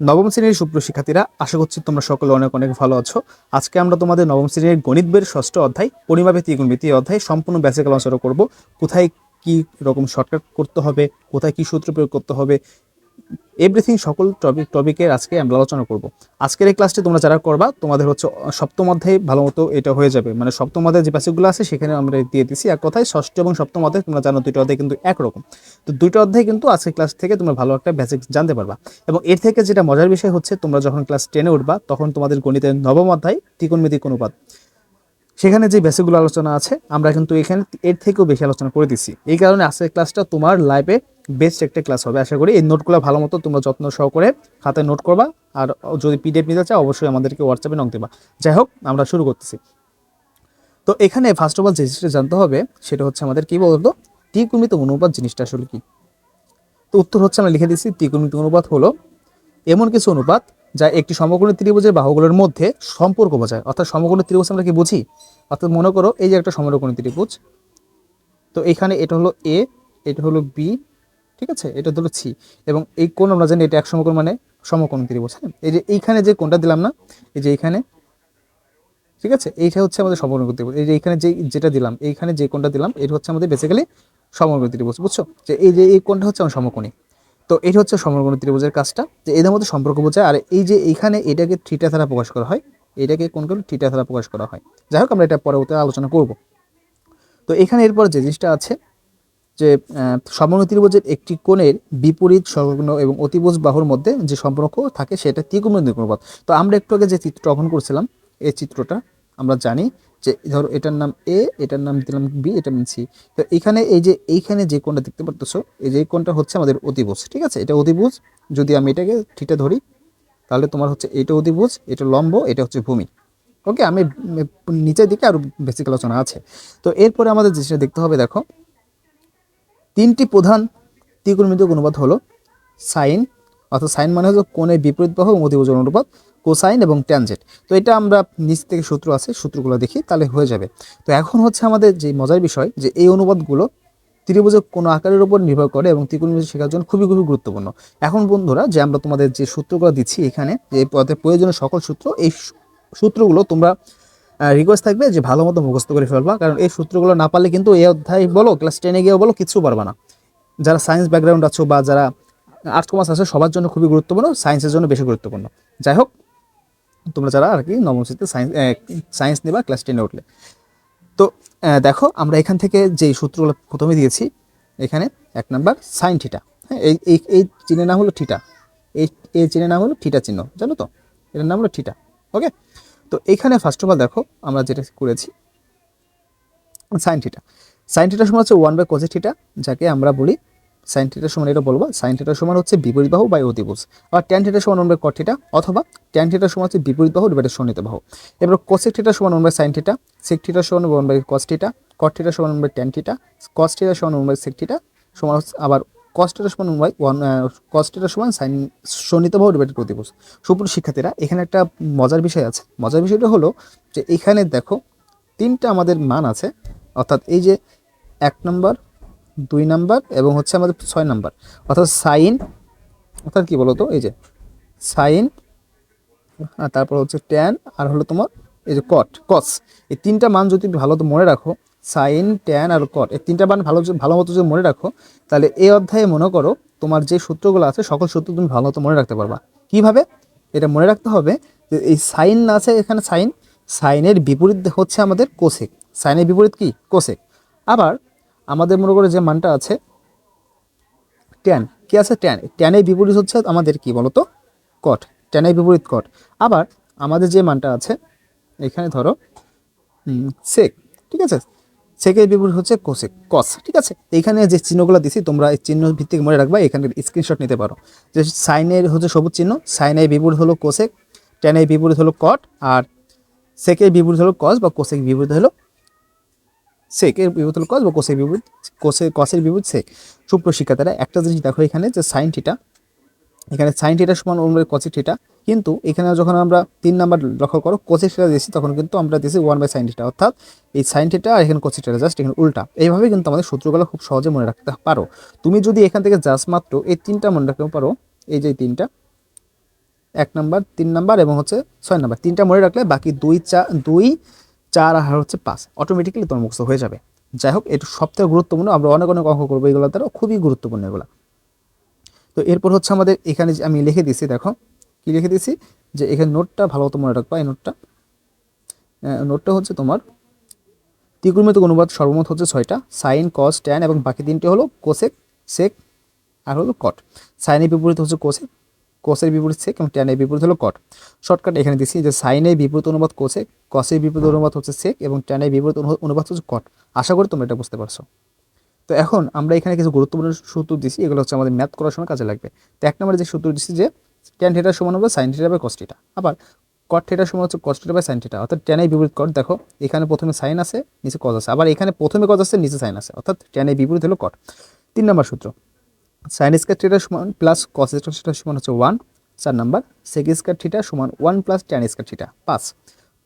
নবম শ্রেণির সুপ্র শিক্ষার্থীরা, আশা করছি তোমরা সকলে অনেক অনেক ভালো আছো। আজকে আমরা তোমাদের নবম শ্রেণির গণিত বইয়ের ষষ্ঠ অধ্যায় পরিমাপে ত্রিগুণমিতি অধ্যায় সম্পূর্ণ বেসিক আলোচনা করব। কোথায় কি রকম শর্টকাট করতে হবে, কোথায় কি সূত্র প্রয়োগ করতে হবে এভরিথিং সকল টপিক টপিকের আজকে আমরা আলোচনা করব। আজকের এই ক্লাসটি তোমরা যারা করবা, তোমাদের হচ্ছে সপ্তম অধ্যায়ে ভালো মতো এটা হয়ে যাবে। মানে সপ্তম অধ্যায়ে যে বেসিকগুলো আছে, সেখানে আমরা দিয়ে দিছি এক কথায়, ষষ্ঠ এবং সপ্তম অধ্যায় তোমরা জানো দুটো অধ্যায় কিন্তু একরকম। তো দুটো অধ্যায় কিন্তু আজকের ক্লাস থেকে তোমরা ভালো একটা বেসিক জানতে পারবা। এবং এর থেকে যেটা মজার বিষয় হচ্ছে, তোমরা যখন ক্লাস টেনে উঠবা, তখন তোমাদের গণিতের নবম অধ্যায় ত্রিকোণমিতিক অনুপাত। সেখানে যে বেসিকগুলো আলোচনা আছে, আমরা কিন্তু এখানে এর থেকেও বেশি আলোচনা করে দিচ্ছি। এই কারণে আজকের ক্লাসটা তোমার লাইফে বেস্ট একটা ক্লাস হবে। আশা করি এই নোটগুলো ভালো মতো তোমরা যত্ন সহকারে হাতে নোট করবা। আর যদি পিডিএফ নিতে চাও, অবশ্যই আমাদেরকে হোয়াটসঅ্যাপে নক দেবা। যাই হোক, আমরা শুরু করতেছি। তো এখানে ফার্স্ট অফ অল যে জিনিসটা জানতে হবে, সেটা হচ্ছে আমাদের কি বলতো? ত্রিকোণমিত অনুপাত জিনিসটা আসলে কি? তো উত্তর হচ্ছে, আমরা লিখে দিচ্ছি ত্রিকোণমিত অনুপাত হলো এমন কিছু অনুপাত যা একটি সমকোণী ত্রিভুজের বাহুগুলোর মধ্যে সম্পর্ক বোঝায় অর্থাৎ সমকোণী ত্রিভুজ আমরা কি বুঝি? অর্থাৎ মনে করো এই যে একটা সমকোণী ত্রিভুজ। তো এখানে এটা হলো এ এটা হলো বি ঠিক আছে? এটা হলো সি এবং এই কোণ আমরা জানি এটা এক সমকোণ মানে সমকোণ ত্রিভুজ হ্যাঁ? এই যে এইখানে যে কোণটা দিলাম না, এই যে এইখানে, ঠিক আছে? এইটা হচ্ছে আমাদের সমকোণ ত্রিভুজ। এই যে এইখানে যে যেটা দিলাম, এইখানে যে কোণটা দিলাম, এটা হচ্ছে আমাদের বেসিক্যালি সমকোণ ত্রিভুজ, বুঝছ? যে এই যে এই কোণটা হচ্ছে আমার সমকোণী। তো এটা হচ্ছে সমকোণ ত্রিভুজের কাজটা। যে এদের মধ্যে সম্পর্ক বোঝায়। আর এই যে এইখানে এটাকে থিটা দ্বারা প্রকাশ করা হয়, এটাকে কোন কোন থিটা দ্বারা প্রকাশ করা হয়। যাই হোক, আমরা এটা পরবর্তী আলোচনা করব। তো এখানে এরপর যে জিনিসটা আছে যে সমগ্র ত্রিভুজের একটি কোণের বিপরীত সংলগ্ন এবং অতিভুজ বাহুর মধ্যে যে সম্পর্ক থাকে, সেটা ত্রিকোণমিতিক অনুপাত। তো আমরা একটু আগে যে চিত্রটা অঙ্কন করছিলাম, এই চিত্রটা আমরা জানি যে, ধরো এটার নাম এ এটার নাম দিলাম বি এটার নাম সি তো এখানে এই যে, এইখানে যে কোণটা দেখতে পারতেছো, এই যে কোণটা হচ্ছে আমাদের অতিভুজ ঠিক আছে? এটা অতিভুজ যদি আমি এটাকে ঠিটা ধরি, তাহলে তোমার হচ্ছে এটা অতিভুজ এটা লম্ব, এটা হচ্ছে ভূমি। ওকে, আমি নিচের দিকে আরও বেসিক আলোচনা আছে। তো এরপরে আমাদের যেটা দেখতে হবে, দেখো তিনটি প্রধান ত্রিকোণমিতিক অনুপাত হলো সাইন, অর্থাৎ সাইন মানে হচ্ছে কোণের বিপরীত বাহু এবং অতিভুজের অনুপাত, কোসাইন এবং ট্যানজেট। তো এটা আমরা নিচ থেকে সূত্র আছে, সূত্রগুলো দেখি, তাহলে হয়ে যাবে। তো এখন হচ্ছে আমাদের যে মজার বিষয়, যে এই অনুপাতগুলো ত্রিভুজের কোনো আকারের উপর নির্ভর করে এবং ত্রিকোণমিতি শেখার জন্য খুবই খুবই গুরুত্বপূর্ণ। এখন বন্ধুরা, যে আমরা তোমাদের যে সূত্রগুলো দিচ্ছি এখানে, যে পদের প্রয়োজনীয় সকল সূত্র, এই সূত্রগুলো তোমরা রিকোয়েস্ট থাকবে যে ভালো মতো মুখস্থ করে ফেলবা। কারণ এই সূত্রগুলো না পারলে কিন্তু এই অধ্যায় বলো ক্লাস টেনে গিয়েও বলো কিছু পারবা না। যারা সায়েন্স ব্যাকগ্রাউন্ড আছো বা যারা আর্টস কমার্স আছে, সবার জন্য খুবই গুরুত্বপূর্ণ সায়েন্সের জন্য বেশি গুরুত্বপূর্ণ। যাই হোক, তোমরা যারা আর কি নবম শ্রেণীতে সায়েন্স সায়েন্স নেবা ক্লাস টেনে উঠলে। তো দেখো, আমরা এখান থেকে যে সূত্রগুলো প্রথমে দিয়েছি, এখানে এক নাম্বার সাইন ঠিটা হ্যাঁ এই এই এই চিহ্নের নাম হলো ঠিটা এই এই চিহ্নের নাম হলো ঠিটা চিহ্ন, জানো তো? এটার নাম হলো ঠিটা ওকে তো এইখানে ফার্স্ট অফ অল দেখো আমরা যেটা করেছি সাইন থিটা সাইন থিটার সমান হচ্ছে ওয়ান বাই কোজে থিটা যাকে আমরা বলি সাইন থিটার সমান, এটা বলব সাইন থিটার সমান হচ্ছে বিপরীত বাহু বাই অতিভুজ। আর ট্যান থিটার সমান বাই কট থিটা অথবা ট্যান থিটার সমান হচ্ছে বিপরীত বাহু ডিভাইডেড সন্নিহিত বাহু। এবার কোসেক থিটার সমান বাই সাইন থিটা সেক থিটার সমান বাই কস থিটা কট থিটার সমান বাই ট্যান থিটা কস থিটার সমান বাই সেক থিটা সমান হচ্ছে আবার কস থিটার সমান ওয়ান বাই ওয়ান কস থিটার সমান সাইন সন্নিহিত বাহু ডিভাইডেড অতিভুজ সুপুর শিক্ষার্থীরা, এখানে একটা মজার বিষয় আছে। মজার বিষয়টা হলো যে এখানে দেখো তিনটা আমাদের মান আছে। অর্থাৎ এই যে এক নম্বর, দুই নাম্বার এবং হচ্ছে আমাদের ছয় নাম্বার। অর্থাৎ সাইন অর্থাৎ কী বলতো? এই যে সাইন আর তারপর হচ্ছে ট্যান আর হলো তোমার এই যে কট কস এই তিনটা মান যদি ভালো তো মনে রাখো সাইন ট্যান আর কট এই তিনটা মান ভালো ভালো মতো যদি মনে রাখো, তাহলে এই অধ্যায়ে মনে করো তোমার যে সূত্রগুলো আছে, সকল সূত্র তুমি ভালো মতো মনে রাখতে পারবা। কীভাবে? এটা মনে রাখতে হবে যে এই সাইন আছে এখানে সাইন, সাইনের বিপরীত হচ্ছে আমাদের কোসেক। সাইনের বিপরীত কি? কোসেক। আবার আমাদের মনে করে যে মানটা আছে ট্যান কি আছে ট্যান ট্যানের বিপরীত হচ্ছে আমাদের কি বলতো? কট ট্যানের বিপরীত কট আবার আমাদের যে মানটা আছে, এখানে ধরো সেক ঠিক আছে? সেকের বিপরীত হচ্ছে কোসেক কস ঠিক আছে? এইখানে যে চিহ্নগুলো দিছি, তোমরা এই চিহ্ন ভিত্তিক মনে রাখবা, এখানে স্ক্রিনশট নিতে পারো। যে সাইনের হচ্ছে সবুজ চিহ্ন সাইনের বিপরীত হলো কোসেক ট্যানের বিপরীত হলো কট আর সেকের বিপরীত হলো কস বা কোসেক বিপরীত হলো সেকের বিপরীত হলো কস বা কোসের বিপরীত কোসের কসের বিপরীত সেক সুপ্র শিক্ষার্থীরা একটা জিনিস দেখো এখানে যে সাইন থিটা এখানে সাইন থিটার সমান অনুযায়ী কসেক থিটা কিন্তু এখানে যখন আমরা তিন নাম্বার লক্ষ্য করো কোসেক থিটা দিয়েছি, তখন কিন্তু আমরা দিয়েছি ওয়ান বাই সাইন থিটা অর্থাৎ এই সাইন থিটা আর এখানে কোসেক থিটা জাস্ট এখানে উল্টা। এইভাবে কিন্তু আমাদের সূত্রগুলো খুব সহজে মনে রাখতে পারো। তুমি যদি এখান থেকে জাস্ট মাত্র এই তিনটা মনে রাখতে পারো, এই যে তিনটা, এক নাম্বার, তিন নাম্বার এবং হচ্ছে ছয় নাম্বার, তিনটা মনে রাখলে বাকি দুই চা, দুই, চার আর হচ্ছে পাঁচ অটোমেটিক্যালি তোমার মুখস্থ হয়ে যাবে। যাই হোক এটা সবথেকে গুরুত্বপূর্ণ, আমরা অনেক অনেক অঙ্ক করব, এগুলো দ্বারা খুবই গুরুত্বপূর্ণ এগুলো। তো এরপর হচ্ছে আমাদের এখানে যে আমি লিখে দিছি দেখো, কি লিখে দিছি যে এখানে নোটটা ভালো মতো মনে রাখবা এই নোটটা নোটটা হচ্ছে তোমার ত্রিকোণমিতিক অনুবাদ সর্বমোট হচ্ছে ছয়টা সাইন কস ট্যান এবং বাকি তিনটে হলো কোসেক সেক আর হলো কট সাইনের বিপরীত হচ্ছে কোসেক কোসের বিপরীত সেক এবং ট্যানের বিপরীত হলো কট শর্টকাট এখানে দিচ্ছি যে সাইনের বিপরীত অনুবাদ কোসেক কসের বিপরীত অনুবাদ হচ্ছে সেক এবং ট্যানের বিপরীত অনু- অনুবাদ হচ্ছে কট আশা করি তোমরা এটা বুঝতে পারছ। তো এখন আমরা এখানে কিছু গুরুত্বপূর্ণ সূত্র দিছি, এগুলো হচ্ছে আমাদের ম্যাথ করার সময় কাজে লাগবে। তো এক নম্বরে যে সূত্র দিচ্ছি যে ট্যান থিটার সমান হবে sine theta by cos theta আবার কট থিটার সমান হচ্ছে cos theta by sine theta অর্থাৎ ট্যানের বিপরীত কট দেখো, এখানে প্রথমে সাইন আছে, নিচে কস আছে। আবার এখানে প্রথমে কস আছে, নিচে সাইন আছে। অর্থাৎ ট্যানের বিপরীত হলো কট তিন নম্বর সূত্র। সাইন স্কোয়ার থিটার সমান প্লাস কস স্কোয়ার সমান হচ্ছে ওয়ান চার নাম্বার সেক স্কোয়ার থিটা সমান one plus tan square theta পাঁচ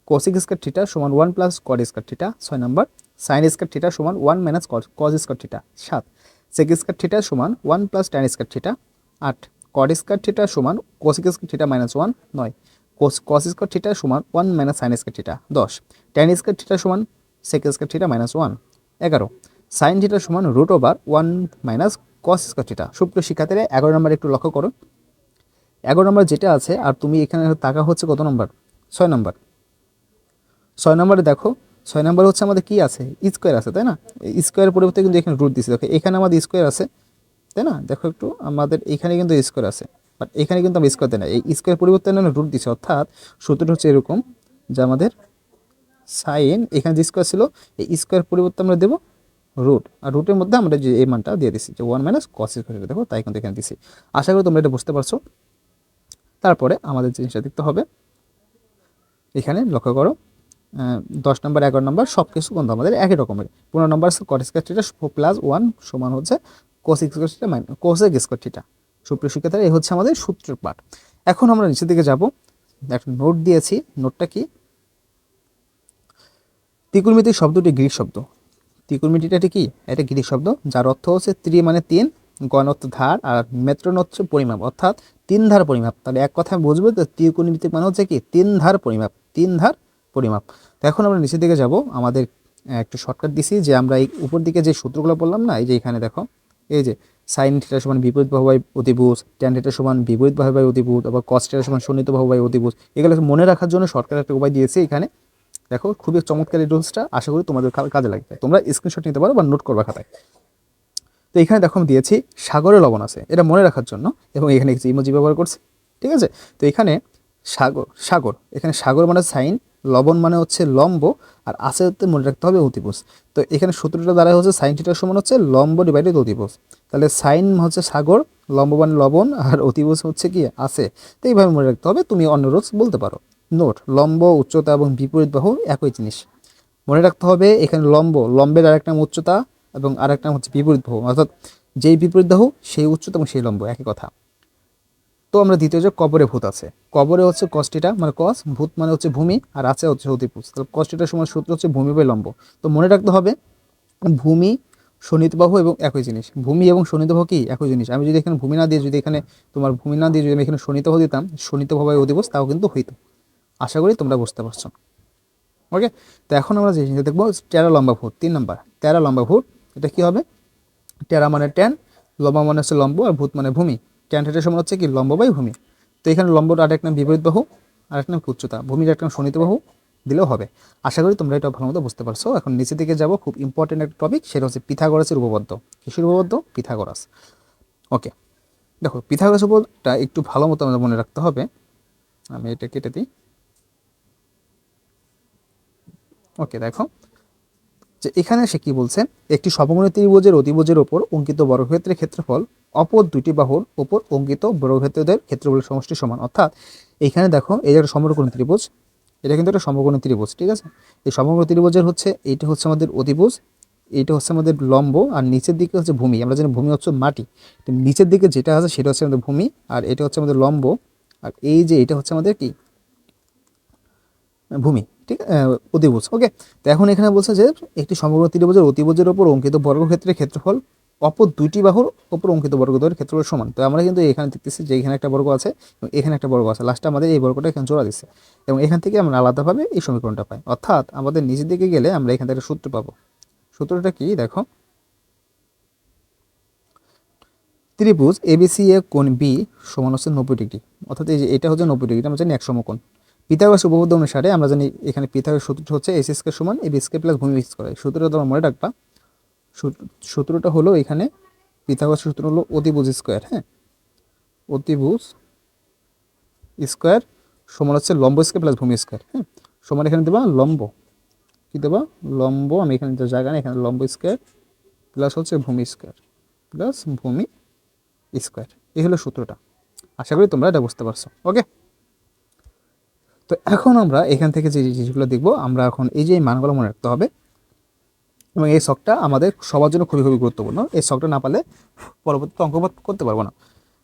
কোসিক স্কোয়ার থিটা সমান one plus cot square theta ছয় নাম্বার সাইন স্কোয়ার থিটা সমান one minus cos square theta সাত সেক স্কোয়ার থিটা সমান one plus tan square theta আট cot square theta সমান cosec square theta minus one নয় cos cos square theta সমান one minus sine square theta দশ tan square theta সমান sec square theta minus one এগারো sine theta সমান root over one minus cos square theta সুপ্রিয় শিক্ষার্থীরা এগারো নম্বর একটু লক্ষ্য করো এগারো নম্বর যেটা আছে আর তুমি এখানে টাকা হচ্ছে কত নম্বর ছয় নম্বর ছয় নম্বরে দেখো ছয় নম্বর হচ্ছে আমাদের কি আছে? স্কোয়ার আছে, তাই না? স্কোয়ারের পরিবর্তে কিন্তু এখানে রুট দিচ্ছে দেখো, এখানে আমাদের স্কোয়ার আছে, তাই না? দেখো একটু, আমাদের এখানে কিন্তু স্কোয়ার আছে বাট এখানে কিন্তু আমরা স্কোয়ার দেয় না এই স্কোয়ার পরিবর্তে রুট দিচ্ছে অর্থাৎ সূত্রটা হচ্ছে এরকম যে আমাদের সাইন এখানে যে স্কোয়ার ছিল, এই স্কোয়ার পরিবর্তে আমরা দেবো রুট আর রুটের মধ্যে আমরা যে এই মানটা দিয়ে দিচ্ছি যে ওয়ান মাইনাস কস স্কোয়ার দেখো, তাই কিন্তু এখানে দিচ্ছি আশা করি তোমরা এটা বুঝতে পারছ। তারপরে আমাদের জিনিসটা দেখতে হবে। এখানে লক্ষ্য করো দশ নম্বর, এগারো নম্বর সব কিছু কিন্তু আমাদের একই রকমের। পনেরো number cot square theta plus one সমান হচ্ছে cos square theta minus cosec square theta সুপ্রিয় শিক্ষার্থীরা, এই হচ্ছে আমাদের সূত্রের পাঠ। এখন আমরা নিচের দিকে যাব। একটা নোট দিয়েছি। নোটটা কি? ত্রিকোণমিতিক শব্দটি গ্রিক শব্দ। ত্রিকোণমিতিটা কি? এটা গ্রিক শব্দ, যার অর্থ হচ্ছে ত্রি মানে তিন গণ অর্থ ধার আর মেট্রন হচ্ছে পরিমাপ, অর্থাৎ তিন ধার পরিমাপ। তাহলে এক কথায় বুঝবে তো ত্রিকোণমিতিক মানে হচ্ছে কি? তিন ধার পরিমাপ। তিন ধার পরিমাপ। তো এখন আমরা নিচের দিকে যাব। আমাদের একটু শর্টকাট দিছি যে আমরা এই উপর দিকে যে সূত্রগুলো বললাম না, এই যে এখানে দেখো, এই যে সাইন থিটা সমান বিপরীত বাহু বাই অতিভুজ ট্যান থিটা সমান বিপরীত বাহু বাই অতিভুজ, আবার কস থিটা সমান বাহু বাই অতিভুজ, এগুলো মনে রাখার জন্য শর্টকাট একটা উপায় দিয়েছি এখানে। দেখো, খুবই চমৎকার এই রুলসটা আশা করি তোমাদের কাজে লাগবে। তোমরা স্ক্রিনশট নিতে পারো বা নোট করবা খাতায়। তো এখানে দেখো আমি দিয়েছি সাগরে লবণ আছে, এটা মনে রাখার জন্য, এবং এখানে কিছু ইমোজি ব্যবহার করছি, ঠিক আছে? তো এখানে সাগর সাগর, এখানে সাগর মানে সাইন লবণ মানে হচ্ছে লম্ব, আর আছে হতে মনে রাখতে হবে অতিভুজ। তো এখানে সূত্রটা দ্বারা হচ্ছে সাইন থিটার সমান হচ্ছে লম্ব ডিভাইডেড অতিভুজ। তাহলে সাইন হচ্ছে সাগর, লম্ব মানে লবণ, আর অতিভুজ হচ্ছে কি? আছে। তো এইভাবে মনে রাখতে হবে, তুমি অন্য রোজ বলতে পারো। নোট, লম্ব, উচ্চতা এবং বিপরীত বাহু একই জিনিস। মনে রাখতে হবে, এখানে লম্ব, লম্বের আরেক নাম উচ্চতা এবং আরেক নাম হচ্ছে বিপরীত বাহু। অর্থাৎ যেই বিপরীত বাহু, সেই উচ্চতা এবং সেই লম্ব, একই কথা। তো আমরা দ্বিতীয় যে কবরে ভূত আছে। কবরে হচ্ছে কষ্টিটা মানে কস, ভূত মানে হচ্ছে ভূমি, আর আছে হচ্ছে অতিপুষ তাহলে কষ্টিটার সময় সূত্র হচ্ছে ভূমি বাই লম্ব। তো মনে রাখতে হবে, ভূমি শনিতবাহু এবং একই জিনিস। ভূমি এবং শনিতবাহু কি? একই জিনিস। আমি যদি এখানে ভূমি না দিয়ে, যদি এখানে তোমার ভূমি না দিয়ে যদি আমি এখানে শনিতবাহু দিতাম বাই অধিবস তাও কিন্তু হইতো। আশা করি তোমরা বুঝতে পারছ। ওকে তো এখন আমরা যে জিনিসটা দেখব টেরা লম্বা ভূত, তিন নম্বর। টেরা লম্বা ভূত, এটা কি হবে? টেরা মানে ট্যান লম্বা মানে হচ্ছে লম্ব, আর ভূত মানে ভূমি। ট্যান সমান হচ্ছে কি? লম্ব বাই ভূমি। তো এখানে লম্বর আরেক নাম বিপরীত বাহু আরেক নাম উচ্চতা। ভূমির এক নাম শনিত বাহু দিলেও হবে। আশা করি তোমরা এটা ভালো মতো বুঝতে পারছ। এখন নিচে দিকে যাব, খুব ইম্পর্টেন্ট একটা টপিক সেটা হচ্ছে পিথাগোরাসের উপপাদ্য। কিসের উপপাদ্য? পিথাগোরাস ওকে দেখো পিথাগোরাস উপপাদ্যটা একটু ভালো মতো আমাদের মনে রাখতে হবে। আমি এটা কেটে দিই। ওকে দেখো। যে এখানে সে কি বলছে? একটি সমকোণী ত্রিভুজের অতিভুজের ওপর অঙ্কিত বর্গক্ষেত্রের ক্ষেত্রফল, অপর দুটি বাহুর ওপর অঙ্কিত বর্গক্ষেত্রদের ক্ষেত্রফলের সমষ্টি সমান। অর্থাৎ এখানে দেখো, এই যে একটা সমকোণী ত্রিভুজ, এটা কিন্তু একটা সমকোণী ত্রিভুজ, ঠিক আছে? এই সমকোণী ত্রিভুজের হচ্ছে, এইটা হচ্ছে আমাদের অতিভুজ, এইটা হচ্ছে আমাদের লম্ব, আর নিচের দিকে হচ্ছে ভূমি। আমরা জানি ভূমি হচ্ছে মাটি। নিচের দিকে যেটা আছে, সেটা হচ্ছে আমাদের ভূমি, আর এটা হচ্ছে আমাদের লম্ব, আর এই যে এটা হচ্ছে আমাদের কি? ভূমি, ঠিক অতিভুজ ওকে তো এখন এখানে বলছে যে একটি সমগ্র ত্রিভুজের অতিভুজের ওপর অঙ্কিত বর্গক্ষেত্রের ক্ষেত্রফল, অপর দুইটি বাহুর ওপর অঙ্কিত বর্গদ্বয়ের ক্ষেত্রফল সমান। তো আমরা কিন্তু এখানে দেখতেছি যে এখানে একটা বর্গ আছে এবং এখানে একটা বর্গ আছে। লাস্টে আমাদের এই বর্গটা এখানে জোড়া দিচ্ছে এবং এখান থেকে আমরা আলাদাভাবে এই সমীকরণটা পাই। অর্থাৎ আমাদের নিচের দিকে গেলে আমরা এখান থেকে সূত্র পাবো। সূত্রটা কি? দেখো। ত্রিভুজ এবিসি এ কোণ বি সমান হচ্ছে নব্বই ডিগ্রি। অর্থাৎ এই যে এটা হচ্ছে নব্বই ডিগ্রি আমরা জানি এক সমকোণ। পিথাগোরাস উপপাদ্য অনুসারে আমরা জানি এখানে পিথাগোরাস সূত্রটা হচ্ছে এস স্কোয়ার সমান এ বি প্লাস ভূমি স্কোয়ার সূত্রটা তোমরা মনে রাখবা। সূত্রটা হলো এখানে পিথাগোরাস সূত্র হলো অতিভুজ স্কোয়ার হ্যাঁ? অতিভুজ স্কোয়ার সমান হচ্ছে লম্ব স্কোয়ার প্লাস ভূমি স্কোয়ার হ্যাঁ? সমান এখানে দেবা লম্ব। কি দেবা? লম্ব। আমি এখানে যে জায়গা এখানে লম্ব স্কোয়ার প্লাস হচ্ছে ভূমি স্কোয়ার প্লাস ভূমি স্কোয়ার এই হলো সূত্রটা। আশা করি তোমরা এটা বুঝতে পারছ। ওকে তো এখন আমরা এখান থেকে যে জিনিসগুলো দেখব, আমরা এখন এই যে মানগুলো মনে রাখতে হবে। এবং এই শখটা আমাদের সবার জন্য খুবই খুবই গুরুত্বপূর্ণ। এই শখটা না পালে পরবর্তীতে অঙ্কপাত করতে পারব না।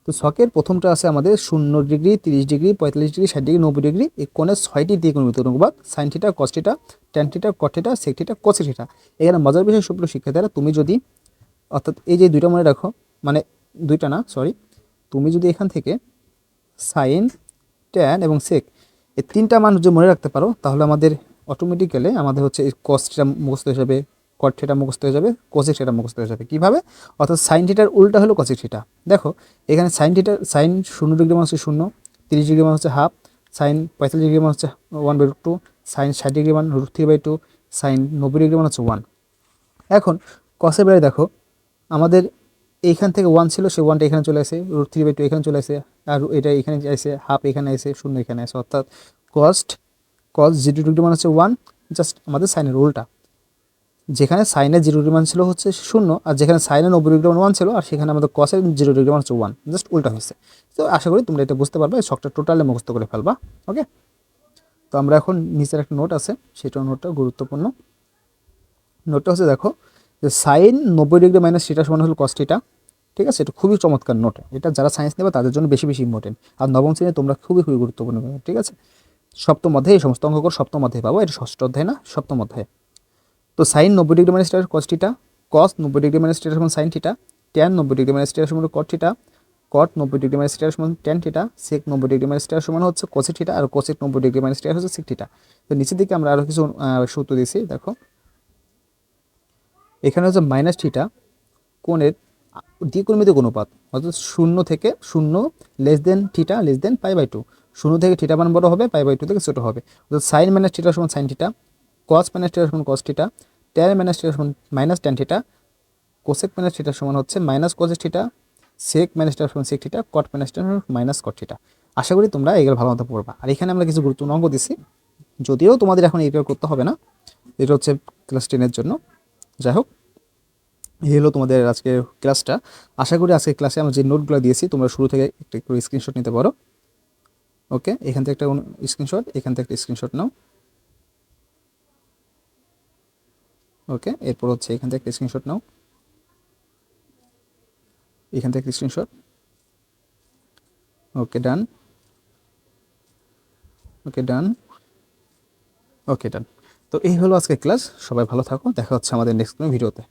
তো শখের প্রথমটা আছে আমাদের শূন্য ডিগ্রি, তিরিশ ডিগ্রি, পঁয়তাল্লিশ ডিগ্রি, ষাট ডিগ্রি, নব্বই ডিগ্রি। এই কোণের ছয়টি দিয়ে কোনো অনুবাদ, sine theta, cos theta, tan theta, cot theta, sec theta, cosec theta. এখানে মজার বিষয় সুপ্রিয় শিক্ষার্থীরা, তুমি যদি, অর্থাৎ এই যে দুইটা মনে রাখো মানে দুইটা না সরি তুমি যদি এখান থেকে সাইন, ট্যান এবং সেক এই তিনটা মান যদি মনে রাখতে পারো, তাহলে আমাদের অটোমেটিক্যালি আমাদের হচ্ছে কস্টটা মুখস্থ হয়ে যাবে কট থিটা মুখস্থ হয়ে যাবে কোসেক থিটা মুখস্থ হয়ে যাবে। কীভাবে? অর্থাৎ সাইন থিটার উল্টা হলো কসেক থিটা দেখো, এখানে সাইন থিটার সাইন শূন্য ডিগ্রি মান হচ্ছে শূন্য, তিরিশ ডিগ্রি মান হচ্ছে হাফ সাইন পঁয়তাল্লিশ ডিগ্রি মান হচ্ছে ওয়ান বাই টু সাইন ষাট ডিগ্রি মান root three by two sine নব্বই ডিগ্রি মান হচ্ছে ওয়ান এখন কসের বেলায় দেখো, আমাদের এইখান থেকে ওয়ান ছিল সে ওয়ানটা এখানে চলে আসে রুট থ্রি বাই টু এখানে চলে আসে আর এটা এখানে আসে হাফ এখানে আসে শূন্য এখানে আসে অর্থাৎ কস্ট কস জিরো ডিগ্রি মান হচ্ছে ওয়ান জাস্ট আমাদের সাইনের উল্টা। যেখানে সাইনের জিরো ডিগ্রি মান ছিল হচ্ছে শূন্য, আর যেখানে সাইনের নব্বই ডিগ্রি মান ওয়ান ছিল, আর সেখানে আমাদের কসের জিরো ডিগ্রি মান হচ্ছে ওয়ান জাস্ট উল্টা হয়েছে। তো আশা করি তোমরা এটা বুঝতে পারবে, শখটা টোটালি মুখস্থ করে ফেলবা ওকে তো আমরা এখন নিচের একটা নোট আছে, সেটা নোটটা গুরুত্বপূর্ণ। নোটটা হচ্ছে, দেখো, যে সাইন নব্বই ডিগ্রি মাইনাস সেটা সমান হলো কস্টিটা ঠিক আছে? এটা খুবই চমৎকার নোট। এটা যারা সায়েন্স নেবে তাদের জন্য বেশি বেশি ইম্পর্টেন্ট আর নবম শ্রেণি তোমরা খুবই খুবই গুরুত্বপূর্ণ, ঠিক আছে? সপ্তম অধ্যায়ে, এই সমস্ত অঙ্ক সপ্তম অধ্যায়ে পাবো। এটা ষষ্ঠ অধ্যায় না, সপ্তম অধ্যায়ে। তো সাইন নব্বই ডিগ্রি মাইনাস টিটার কস টিটা কস নব্বই ডিগ্রি মাইনাস টিটার সমান সাইন টিটা ট্যান নব্বই ডিগ্রি মাইনাস টিটার সমান কট টিটা কট নব্বই ডিগ্রি মাইনাস টিটার সমান ট্যান টিটা সেক নব্বই ডিগ্রি মাইনাস টিটার সমান হচ্ছে কোসে টিটা আর কোসেক নব্বই ডিগ্রি মাইনাস টিটার হচ্ছে সিক টিটা তো নিচের দিকে আমরা আরও কিছু সূত্র দিয়েছি, দেখো। এখানে হচ্ছে মাইনাস থিটা কোণের দ্বিকোণমিত অনুপাত, অর্থাৎ শূন্য থেকে শূন্য less than theta less than pi by two শূন্য থেকে থিটা মান বড় হবে পাই বাই টু থেকে ছোটো হবে। অর্থাৎ সাইন মাইনাস থিটা সমান sine theta cos minus theta সমান cos theta tan minus theta সমান minus tan theta cosec minus theta সমান হচ্ছে minus cosec theta sec minus theta সমান sec theta cot minus theta সমান মাইনাস কট থিটা আশা করি তোমরা এগুলো ভালো মতো পড়বা। আর এখানে আমরা কিছু গুরুত্বপূর্ণ অঙ্গ দিছি। যদিও তোমাদের এখন এগুলো করতে হবে না, এটা হচ্ছে ক্লাস টেনের জন্য। যাই হোক। এই হলো তোমাদের আজকের ক্লাসটা আশা করি আজকের ক্লাসে আমরা যে নোটগুলো দিয়েছি, তোমরা শুরু থেকে একটা একটু স্ক্রিনশট নিতে পারো। ওকে এখান থেকে একটা স্ক্রিনশট এখান থেকে একটা স্ক্রিনশট নাও। ওকে এরপর হচ্ছে এখান থেকে একটা স্ক্রিনশট নাও। এখান থেকে স্ক্রিনশট ওকে ডান ওকে ডান ওকে ডান তো এই হলো আজকের ক্লাস সবাই ভালো থাকো। দেখা হচ্ছে আমাদের নেক্সট কোনো ভিডিওতে